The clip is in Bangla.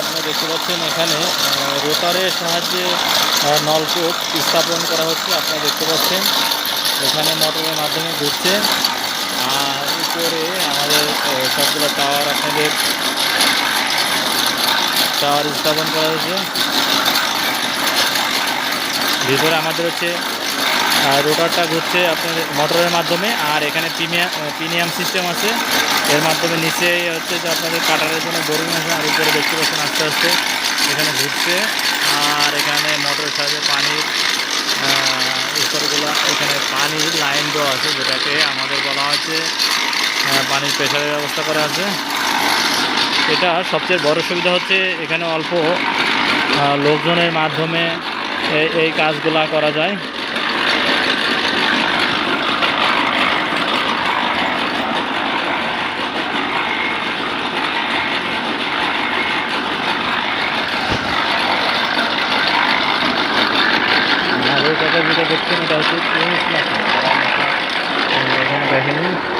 আপনারা দেখতে পাচ্ছেন এখানে রোটারের সাহায্যে নলকূপ স্থাপন করা হচ্ছে, আপনারা দেখতে পাচ্ছেন। এখানে মোটরের মাধ্যমে ঘুরছে। আর উপরে আমাদের সবগুলো টাওয়ার আপনাদের, টাওয়ার স্থাপন করা হয়েছে। ভিতরে আমাদের হচ্ছে রোটারটা ঘুরছে আপনার মোটরের মাধ্যমে, আর এখানে প্রিমিয়াম প্রিমিয়াম সিস্টেম আছে। এর মাধ্যমে নিচে হচ্ছে যে আপনাদের কাটারের জন্য বোরিং আছে আর উপরে দেখতে পাচ্ছেন আস্তে আস্তে। এখানে ঘুরছে, আর এখানে মোটরের সাহায্যে পানির স্তরগুলো, এখানে পানির লাইন দেওয়া আছে, যেটাকে আমাদের বলা হচ্ছে পানির প্রেশারের ব্যবস্থা করা আছে। এটা সবচেয়ে বড় সুবিধা হচ্ছে এখানে অল্প লোকজনের মাধ্যমে এই এই কাজগুলা করা যায়। ওই কথা যেটা দেখছেন এটা হচ্ছে দেখেন